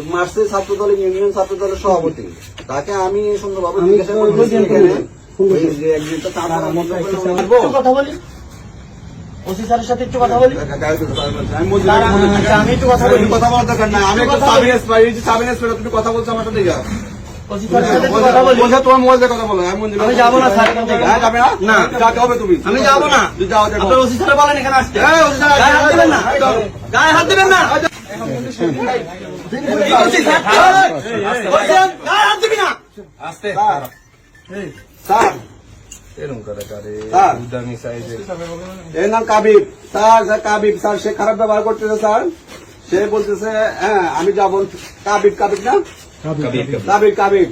তো ছাত্র দলের ইউনিয়ন ছাত্র দলের সভাপতি। তাকে আমি সুন্দরভাবে জিজ্ঞাসা এখানে। কথা বলি। ওসি স্যারের সাথে একটু কথা বলি। আমি একটু কথা বলি। কথা বলার দরকার আমি একটু ইন্সপেক্টর তুমি কথা বলছো আমার সাথে যা। ওসি স্যারের সাথে একটু কথা বলি। বলছে তোমার মোবাইল দিয়ে কথা বলো। আমি যাব না। হ্যাঁ, যাবে না? না। যাতে হবে তুমি। আমি যাব না। তুই যাও দেখো। ওসি স্যার বলেন এখানে আসতে। এই, ওসি স্যার, গায়ে হাত দিবেন না? গায়ে হাত দিবেন না? সে খারাপ ব্যবহার করতেছে স্যার। সে বলতেছে হ্যাঁ আমি যাব কাবিব কাবিব না? কাবিব কাবিব।